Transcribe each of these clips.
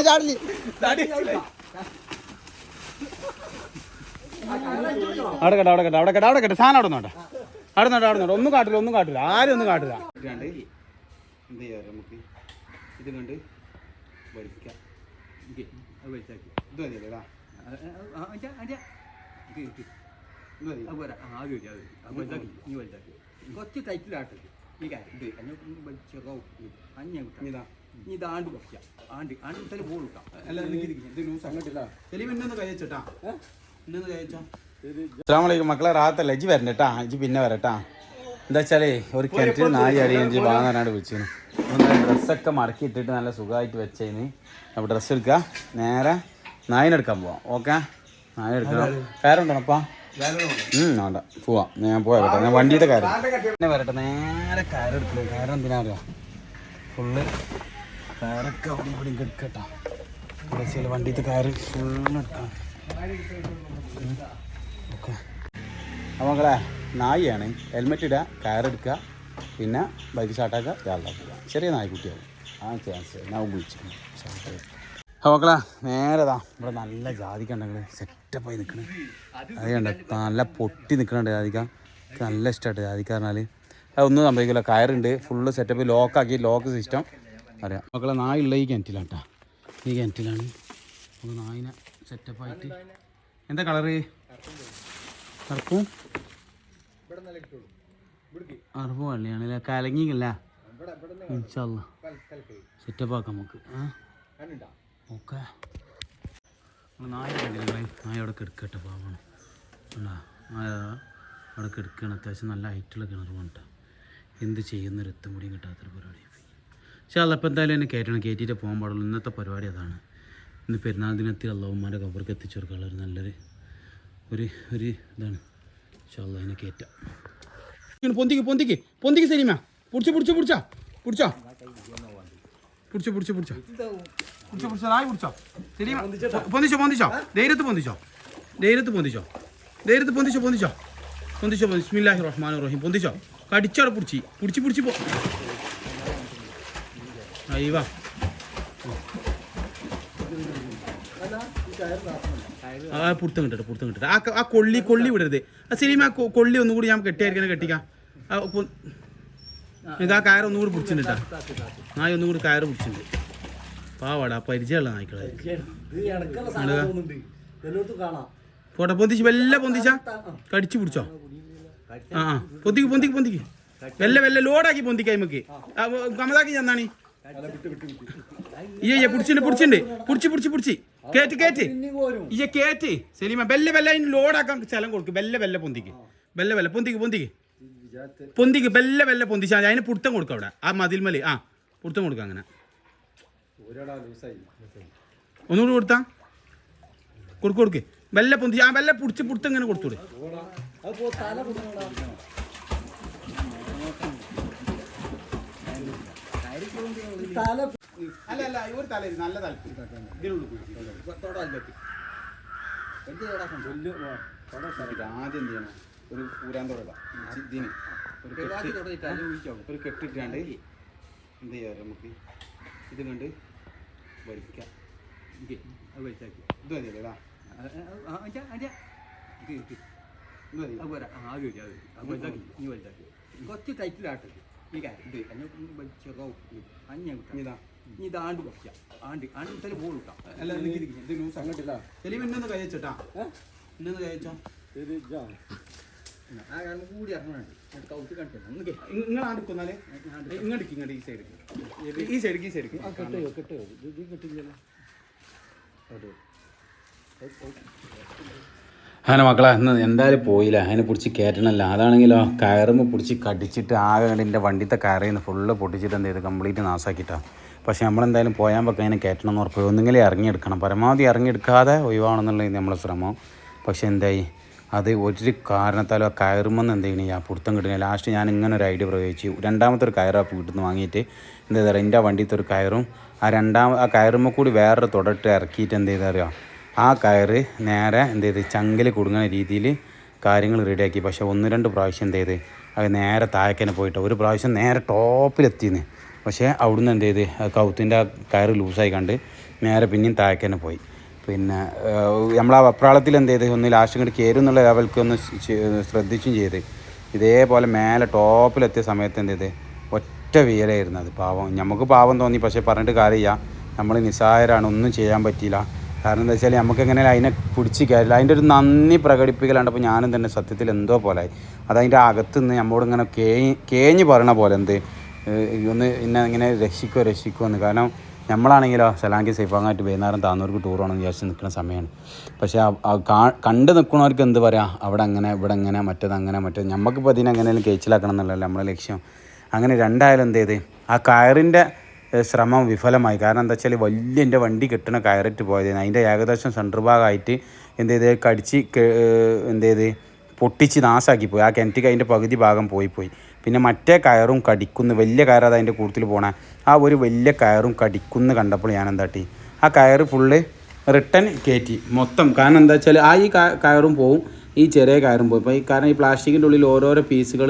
ചാടില്ല അവിടെ കേട്ടോ അവിടെ അവിടെ കേട്ടോ അവിടെ കേട്ടോ സാധനം അവിടെ നോട്ടെ അവിടെ നോട്ടെ അവിടെ നോട്ടെ ഒന്നും കാട്ടില്ല ഒന്നും കാട്ടില്ല ആരും ഒന്നും കാട്ടില്ല എന്ത് ചെയ്യാം നമുക്ക് ഇത് കണ്ട് വലിക്കാം ഇത് മതിയല്ലേ ഇത് മതി കുറച്ച് ടൈറ്റിലാട്ടത് ഈ കാര്യം. ഇത് ചെറുതാവും ഇതാ. ഇനി ഇത് ആണ്ട് കുറയ്ക്കാം ആണ്ട് ആണ്ട് വിട്ടാൽ ബോൾ കിട്ടാം. അല്ല നിക്ക് നിക്ക്. ഇത്. ലൂസ് അങ്ങോട്ടില്ല സലീം എന്നൊന്ന് കഴിച്ചാ എന്നൊന്ന് കഴിച്ചോ അസ്സാമലൈക്കും മക്കളെ റാത്തല്ല ഇജ്ജ് വരണ്ട കേട്ടാ ഇജ്ജ് പിന്നെ വരട്ടാ. എന്താ വെച്ചാലേ ഒരു കിണറ്റിൽ നായി ഇഞ്ചി വാങ്ങാനാണ് വിളിച്ചിന് ഒന്ന് ഡ്രസ്സൊക്കെ മടക്കി ഇട്ടിട്ട് നല്ല സുഖമായിട്ട് വെച്ചതിന് അപ്പോൾ ഡ്രസ്സ് എടുക്കുക നേരെ നായിനെടുക്കാൻ പോവാം. ഓക്കെ? നായിനെടുക്കണം. കയറുണ്ടോണപ്പാ വേണ്ട. പോവാ. ഞാൻ പോയാ കേട്ടോ ഞാൻ വണ്ടിയുടെ കാര്യം. പിന്നെ വരട്ടെ. നേരെ കയറെടുക്കണം കാരണം എന്തിനാ അറിയാം? ഫുള്ള് കാരൊക്കെ അവിടെ ഇവിടെ എടുക്കട്ടോ ഇവിടെ വണ്ടിത്തെ കാര് ഫുള്ള് എടുക്കാം. ഓക്കെ. അപ്പോൾ മക്കളെ നായിയാണ്. ഹെൽമെറ്റ് ഇടുക കയറെടുക്കുക പിന്നെ ബൈക്ക് സ്റ്റാർട്ടാക്കുക രാവിലെ ചെറിയ നായ്ക്കുട്ടിയാവും. ആ ചാൻസ് ഞാൻ ഉപയോഗിച്ചു അപ്പോൾ മക്കളെ നേരതാ. ഇവിടെ നല്ല ജാതിക്ക ഉണ്ടെങ്കിൽ സെറ്റപ്പായി നിൽക്കണേ അത് കണ്ട നല്ല പൊട്ടി നിൽക്കണുണ്ട് ജാതിക്ക. നല്ല ഇഷ്ടമായിട്ട് ജാതിക്ക പറഞ്ഞാൽ അതൊന്നും സംഭവിക്കില്ല. കയറുണ്ട്. ഫുള്ള് സെറ്റപ്പ് ലോക്കാക്കി ലോക്ക് സിസ്റ്റം അറിയാം. മക്കളെ നായ നായുള്ള ഈ കിണറ്റിലാണ് കേട്ടോ. ഈ കിണറ്റിലാണ്. അപ്പോൾ നായിനെ സെറ്റപ്പായിട്ട് എന്താ കളറ് കറുപ്പും? അറുപ് വള്ളിയാണല്ലേ കലങ്ങിയില്ല? സെറ്റപ്പാക്കാം സെറ്റപ്പ് ആക്കാം ഓക്കെ നായ കണ്ടില്ലേ നായ അവിടെ കിടക്കട്ടെ പാവണം ഉണ്ടാ നായ അവിടെ കിടക്കുകയാണ്. അത്യാവശ്യം നല്ല ഹൈറ്റുള്ള കിണർ വേണ്ട എന്ത് ചെയ്യുന്നൊരു എത്തും കൂടിയും കിട്ടാത്തൊരു പരിപാടി. പക്ഷേ അതപ്പോൾ എന്തായാലും എന്നെ കയറ്റണം. കയറ്റിയിട്ട് പോകാൻ പാടുള്ളൂ. ഇന്നത്തെ പരിപാടി അതാണ്. ഇന്ന് പെരുന്നാൾ ദിനത്തിൽ അള്ളാഹുമാരെ കബർക്ക് എത്തിച്ചു കൊടുക്കാനുള്ള ഒരു നല്ലൊരു ഒരു ഒരു ഇതാണ്. പക്ഷേ അള്ളാഹ് അതിനെ കയറ്റാം. പൊന്തിക്ക് പൊന്തിക്ക്. പൊന്തിക്ക് സിനിമ പിടിച്ചോ പിടിച്ചോ പിടിച്ചോ. പിടിച്ചോ. പിടിച്ചോ പിടിച്ചോ പിടിച്ചോ. പിടിച്ചോ പിടിച്ചോ നായി പിടിച്ചോ ശരി പൊന്തിച്ചോ പൊന്തിച്ചോ ധൈര്യത്ത് പൊന്തിച്ചോ. ധൈര്യത്ത് പൊന്തിച്ചോ. ധൈര്യത്ത് പൊന്തിച്ചോ പൊന്തിച്ചോ. പൊന്തിച്ചോ ബിസ്മില്ലാഹി റഹ്മാൻ റഹീം പൊന്തിച്ചോ. കടിച്ചോടെ പിടിച്ചി. പിടിച്ച് പിടിച്ച് പോ. അയ്യവാ. ആ പുറത്തും കിട്ടട്ടെ പുറത്തും കിട്ടട്ടെ. ആ ആ കൊള്ളി കൊള്ളി വിടരുത്. ആ സിനിമ കൊള്ളി ഒന്നും കൂടി ഞാൻ കെട്ടിയായിരിക്കണം കെട്ടിക്കാം. ഇതാ പൊ- ഇത് ആ. കയറ് ഒന്നും കൂടി പിടിച്ചിട്ടാ നായ ഒന്നും കൂടി കയറ് പിടിച്ചിട്ടുണ്ട്. പാവാടാ പരിചയമുള്ള നായ്ക്കളായിരിക്കും പോട്ടെ പൊന്തിച്ച് വല്ല പൊന്തിച്ച. കടിച്ചു പിടിച്ചോ. ആ പൊന്തിക്ക് പൊന്തിക്ക് പൊന്തിക്ക്. വെല്ല വെല്ല ലോഡാക്കി പൊന്തിക്കായി നമുക്ക് കമതാക്കി ചെന്നാണി ഈ പിടിച്ചിണ്ട് പിടിച്ചിണ്ട്. പിടിച്ച് പിടിച്ച് പിടിച്ച്. കേറ്റ് കേറ്റ്. ഈ കേറ്റ്. സലീമ വെല്ല വെല്ല അതിന് ലോഡാക്കാൻ സ്ഥലം കൊടുക്കും. വെല്ല വെല്ല പൊന്തിക്ക്. വെല്ല വെല്ല പൊന്തിക്ക് പൊന്തിക്ക്. പൊന്തിക്ക് വെല്ല വെല്ല പൊന്തിച്ചാൽ അതിന് പുടുത്തം കൊടുക്കാം അവിടെ. ആ മതിൽമലി. ആ പുടുത്തം കൊടുക്കാം അങ്ങനെ. ഒന്നുകൂടി കൊടുത്താ? കൊടുക്ക് കൊടുക്ക്. വല്ല പൊന്തി ആ വല്ല പുടിച്ച് പുടുത്തം ഇങ്ങനെ കൊടുത്തൂടെ? അല്ല അല്ല ഒരു തല നല്ല ഇതിനുള്ളിൽ ആദ്യം എന്ത് ചെയ്യണം? ഒരു ഇതിന്. ഒരു കെട്ടിട്ടാണ്ട് എന്ത് ചെയ്യാറ് നമുക്ക്? ഇത് കണ്ട് വലിക്കാം അത് വലിച്ചാക്കി ഇത് മതിയല്ലേ അഞ്ചാ അഞ്ചാ. ഇത് കിട്ടി ഇത് മതി. അത് പോരാ. ആ ചോദിച്ചാൽ അത് അത് വലിച്ചാക്കി നീ വലിച്ചാക്കി കുറച്ച് ടൈറ്റിലാട്ടെ ഈ കാര്യം. ഇത് എന്നെ വലിച്ചേക്കാവും അഞ്ഞ കിട്ടാം ഇതാ. നീ ഇത് ആണ്ട് കുറയ്ക്കാം. ആണ്ട് ആണ്ട് തന്നെ ബോൾ കിട്ടാം അല്ല ഇത് ലൂസ് അങ്ങോട്ടില്ല നിങ്ങൾ ഇങ്ങോട്ട് ഇങ്ങോട്ട് ഈ ഈ ഈ അങ്ങനെ മക്കളെ ഇന്ന് എന്തായാലും പോയില്ല. അതിനെ പിടിച്ച് കയറ്റണമല്ല. അതാണെങ്കിലോ കയറുമ്പോൾ പിടിച്ച് കടിച്ചിട്ട് ആകെ എന്റെ വണ്ടിത്തെ കയറിൽ നിന്ന് ഫുള്ള് പൊട്ടിച്ചിട്ട് എന്ത് ചെയ്ത് കംപ്ലീറ്റ് നാസാക്കിയിട്ടാണ് പക്ഷേ നമ്മളെന്തായാലും പോയാൽ പൊക്കെ അതിനെ കയറ്റണം എന്ന് ഉറപ്പ്. ഒന്നുകിലും ഇറങ്ങിയെടുക്കണം. പരമാവധി ഇറങ്ങിയെടുക്കാതെ ഒഴിവാണെന്നുള്ളത് നമ്മളെ ശ്രമം. പക്ഷേ എന്തായി? അത് ഒരു കാരണത്താലും ആ കയറുമെന്ന് എന്ത് ചെയ്യണേ? ആ പുറത്തം കിട്ടുന്നില്ല ലാസ്റ്റ് ഞാൻ ഇങ്ങനെ ഒരു ഐഡിയ പ്രയോഗിച്ചു. രണ്ടാമത്തെ ഒരു കയറ് ആ വീട്ടിൽ നിന്ന് വാങ്ങിയിട്ട് എന്താ പറയുക എന്റെ വണ്ടിത്തെ ഒരു കയറും. ആ രണ്ടാം ആ കയറുമ്പോൾ കൂടി വേറൊരു തുടട്ട് ഇറക്കിയിട്ട് എന്ത് ചെയ്താൽ അറിയാം? ആ കയറ് നേരെ എന്ത് ചെയ്ത്? ചങ്കിൽ കുടുങ്ങുന്ന രീതിയിൽ കാര്യങ്ങൾ റെഡിയാക്കി പക്ഷേ ഒന്ന് രണ്ട് പ്രാവശ്യം എന്ത് ചെയ്ത്? അത് നേരെ താഴേക്കനെ പോയിട്ട് ഒരു പ്രാവശ്യം നേരെ ടോപ്പിലെത്തിന്ന്. പക്ഷേ അവിടുന്ന് എന്ത് ചെയ്ത്? കൗത്തിന്റെ ആ കയറ് ലൂസായി കണ്ട് നേരെ പിന്നെയും താഴേക്കനെ പോയി. പിന്നെ നമ്മൾ ആ വപ്രാളത്തിൽ എന്ത് ചെയ്ത് ഒന്ന് ലാസ്റ്റ് ഇങ്ങോട്ട് കയറും എന്നുള്ള ലെവൽക്ക് ഒന്ന് ശ്രദ്ധിച്ചും ചെയ്ത് ഇതേപോലെ മേലെ ടോപ്പിലെത്തിയ സമയത്ത് എന്ത് ചെയ്ത് ഒറ്റ വീരായിരുന്നു അത് പാവം. നമുക്ക് പാവം തോന്നി പക്ഷേ പറഞ്ഞിട്ട് കാര്യമില്ല. നമ്മൾ നിസ്സാരാണ് ഒന്നും ചെയ്യാൻ പറ്റിയില്ല. കാരണം എന്താ വെച്ചാൽ നമുക്ക് എങ്ങനെ അതിനെ പിടിച്ച് കയറില്ല. അതിന്റെ ഒരു നന്ദി പ്രകടിപ്പിക്കലാണ്ടപ്പോൾ ഞാനും തന്നെ സത്യത്തിൽ എന്തോ പോലെ ആയി. അതതിന്റെ അകത്ത് നിന്ന് നമ്മോട് ഇങ്ങനെ കേഞ്ഞ് കേഞ്ഞ് പറയണ പോലെ എന്ത് ഒന്ന് ഇന്നെ ഇങ്ങനെ രക്ഷിക്കോ രക്ഷിക്കോ എന്ന്. കാരണം നമ്മളാണെങ്കിലോ സലാങ്കി സൈഫാങ്ങായിട്ട് വൈകുന്നേരം താന്നൂർക്ക് ടൂർ പോകണമെന്ന് വിചാരിച്ച് നിൽക്കുന്ന സമയമാണ്. പക്ഷേ കണ്ട് നിൽക്കുന്നവർക്ക് എന്ത് പറയാം? അവിടെ അങ്ങനെ ഇവിടെ അങ്ങനെ മറ്റത് അങ്ങനെ മറ്റേ നമുക്കിപ്പോൾ ഇതിനെ എങ്ങനെയും കഴിച്ചിലാക്കണം എന്നുള്ളതല്ല നമ്മളെ ലക്ഷ്യം. അങ്ങനെ രണ്ടായാലും എന്ത് ചെയ്ത്? ആ കയറിന്റെ ശ്രമം വിഫലമായി. കാരണം എന്താ വെച്ചാൽ വലിയ എന്റെ വണ്ടി കെട്ടണ കയറിട്ട് പോയത് അതിന്റെ ഏകദേശം സെന്റർ ഭാഗമായിട്ട് എന്ത് ചെയ്ത്? കടിച്ച് എന്ത് ചെയ്ത്? പൊട്ടിച്ച് നാശാക്കി പോയി ആ കിണറ്റിക്ക് അതിന്റെ പകുതി ഭാഗം പോയി പോയി പിന്നെ മറ്റേ കയറും കടിക്കുന്നു. വലിയ കയർ അത് അതിന്റെ കൂട്ടത്തിൽ പോണ. ആ ഒരു വലിയ കയറും കടിക്കുന്നു കണ്ടപ്പോൾ ഞാൻ എന്താട്ടി ആ കയറ് ഫുള്ള് റിട്ടേൺ കയറ്റി മൊത്തം. കാരണം എന്താ വെച്ചാൽ ആ ഈ കയറും പോവും. ഈ ചെറിയ കയറും പോയി ഇപ്പോൾ ഈ കാരണം ഈ പ്ലാസ്റ്റിക്കിന്റെ ഉള്ളിൽ ഓരോരോ പീസുകൾ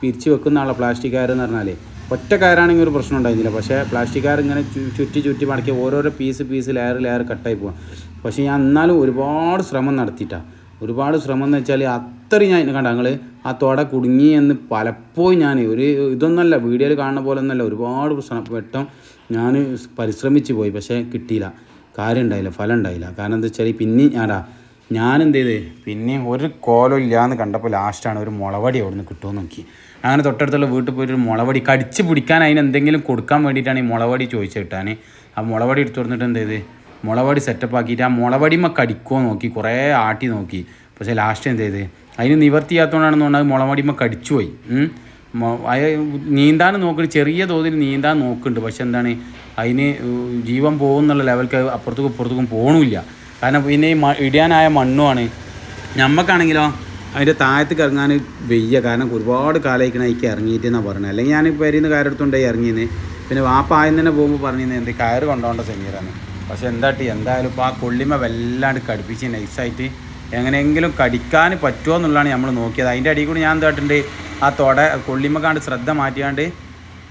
പിരിച്ച് വെക്കുന്ന ആളെ പ്ലാസ്റ്റിക് കയർ എന്ന് പറഞ്ഞാൽ ഒറ്റ കയറാണെങ്കിൽ ഒരു പ്രശ്നം ഉണ്ടായിരുന്നില്ല. പക്ഷേ പ്ലാസ്റ്റിക് കയർ ഇങ്ങനെ ചുറ്റി ചുറ്റി മടക്കി ഓരോരോ പീസ് പീസ് ലെയർ ലെയർ കട്ടായി പോകാം പക്ഷേ ഞാൻ എന്നാലും ഒരുപാട് ശ്രമം നടത്തിയിട്ടാണ് ഒരുപാട് ശ്രമം എന്ന് വെച്ചാൽ അത്രയും ഞാൻ കണ്ട ഞങ്ങൾ ആ തോട കുടുങ്ങി എന്ന് പലപ്പോഴും ഞാൻ ഒരു ഇതൊന്നല്ല വീഡിയോയിൽ കാണുന്ന പോലെ ഒന്നല്ല ഒരുപാട് വട്ടം ഞാൻ പരിശ്രമിച്ച് പോയി പക്ഷേ കിട്ടിയില്ല. കാര്യം ഉണ്ടായില്ല ഫലം ഉണ്ടായില്ല. കാരണം എന്താ വെച്ചാൽ പിന്നെ ഞാടാ ഞാൻ എന്ത് ചെയ്ത് പിന്നെ ഒരു കോലം ഇല്ലാന്ന് കണ്ടപ്പോൾ ലാസ്റ്റാണ് ഒരു മുളവടി അവിടെ നിന്ന് കിട്ടുമെന്ന് നോക്കി. അങ്ങനെ തൊട്ടടുത്തുള്ള വീട്ടിൽ പോയിട്ട് ഒരു മുളവടി കടിച്ച് പിടിക്കാൻ അതിന് എന്തെങ്കിലും കൊടുക്കാൻ വേണ്ടിയിട്ടാണ് ഈ മുളവടി ചോദിച്ചു കിട്ടാൻ ആ മുളവടി എടുത്തു കൊടുത്തിട്ട് എന്ത് ചെയ്ത് മുളവടി സെറ്റപ്പ് ആക്കിയിട്ട് ആ മുളവടിമ കടിക്കുമോ നോക്കി കുറേ ആട്ടി നോക്കി. പക്ഷേ ലാസ്റ്റ് എന്ത് ചെയ്ത് അതിന് നിവർത്തിയാത്തതുകൊണ്ടാണെന്ന് പറഞ്ഞാൽ മുളവടിമ കടിച്ചു പോയി ഉം. മൊ- നീന്താൻ നോക്കുന്നുണ്ട് ചെറിയ തോതിൽ നീന്താൻ നോക്കുന്നുണ്ട്. പക്ഷെ എന്താണ്? അതിന് ജീവൻ പോകുന്നുള്ള ലെവൽക്ക് അപ്പുറത്തേക്കും ഇപ്പുറത്തേക്കും പോകണില്ല കാരണം പിന്നെ ഈ ഇടിയാനായ മണ്ണുമാണ് നമുക്കാണെങ്കിലോ അതിന്റെ താഴത്തേക്ക് ഇറങ്ങാൻ വെയ്യ. കാരണം ഒരുപാട് കാലമായിരിക്കണം എനിക്ക് ഇറങ്ങിയിട്ട് എന്നാണ് പറയുന്നത് അല്ലെങ്കിൽ ഞാൻ പേരിൽ നിന്ന് കയറെടുത്തുകൊണ്ടേ ഇറങ്ങിയെന്ന് പിന്നെ വാപ്പ ആദ്യം തന്നെ പോകുമ്പോൾ പറഞ്ഞിരുന്നത് എന്ത് കയറ് കൊണ്ടുപോകേണ്ട സെമീറാണ് പക്ഷെ എന്താട്ടി എന്തായാലും ഇപ്പോൾ ആ കൊള്ളിമ വല്ലാണ്ട് കടിപ്പിച്ച് നൈസായിട്ട് എങ്ങനെയെങ്കിലും കടിക്കാൻ പറ്റുമോ എന്നുള്ളതാണ് നമ്മൾ നോക്കിയത്. അതിന്റെ അടിയിൽ കൂടി ഞാൻ എന്തായിട്ടുണ്ട് ആ തൊട കൊള്ളിമ കാണ്ട് ശ്രദ്ധ മാറ്റിയാണ്ട്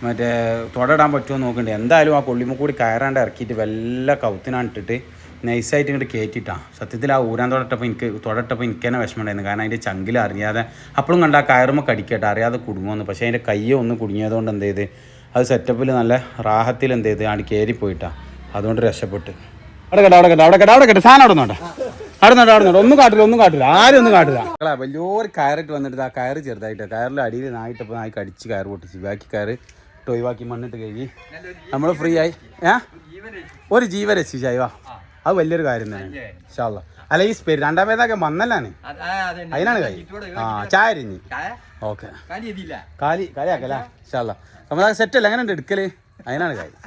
മറ്റേ തുടടാൻ പറ്റുമോ നോക്കണ്ടേ. എന്തായാലും ആ കൊള്ളിമ കൂടി കയറാണ്ട് ഇറക്കിയിട്ട് വല്ല കൗത്തിനാണ് ഇട്ടിട്ട് നൈസായിട്ട് ഇങ്ങോട്ട് കയറ്റിയിട്ടാണ് സത്യത്തിൽ ആ ഊരാൻ തൊടട്ടപ്പോൾ എനിക്ക് തൊടട്ടപ്പോൾ എനിക്ക് തന്നെ വിഷമമുണ്ടായിരുന്നു. കാരണം അതിന്റെ ചങ്കിൽ അറിയാതെ അപ്പോഴും കണ്ട ആ കയറുമ്പോൾ കടിക്കട്ടെ അറിയാതെ കുടുങ്ങുമെന്ന് പക്ഷേ അതിന്റെ കയ്യെ കുടുങ്ങിയതുകൊണ്ട് എന്ത് ചെയ്ത് അത് സെറ്റപ്പിൽ നല്ല റാഹത്തിൽ എന്ത് ചെയ്ത് ആണ് കയറിപ്പോയിട്ടാണ് അതുകൊണ്ട് രക്ഷപ്പെട്ട്. അവിടെ കേട്ടോ അവിടെ കേട്ടോ അവിടെ കേട്ടോ അവിടെ കേട്ടോ സാധനം അവിടെ നോട്ടെ അവിടെ നോട്ടെ അവിടെ നോട്ടെ ഒന്നും കാട്ടില്ല ഒന്നും കാട്ടില്ല. ആരും ഒന്നും കാട്ടില്ല. വലിയൊരു കയറിട്ട് വന്നിട്ട് ആ കയറ് ചെറുതായിട്ട്. കയറിൽ അടിയിൽ നായിട്ടപ്പോൾ നായി കടിച്ച് കയർ പൊട്ടിച്ച്. ബാക്കി കയറ് ഇട്ട് ഒഴിവാക്കി മണ്ണിട്ട് കഴുകി. നമ്മൾ ഫ്രീ ആയി. ഏ? ഒരു ജീവ രക്ഷിച്ചായി വാ. അത് വലിയൊരു കാര്യം തന്നെ. ഇഷ്ടമല്ല അല്ല ഈ സ്പെരി രണ്ടാം പേരൊക്കെ വന്നല്ലാണ് അതിനാണ് കൈ. ആ ചായ അരിഞ്ഞ്. ഓക്കെ. കാലി കാലിയാക്കല്ലേ ഇഷ്ടമല്ല നമ്മൾ സെറ്റല്ല എങ്ങനെ ഉണ്ട് എടുക്കൽ. അതിനാണ് കാര്യം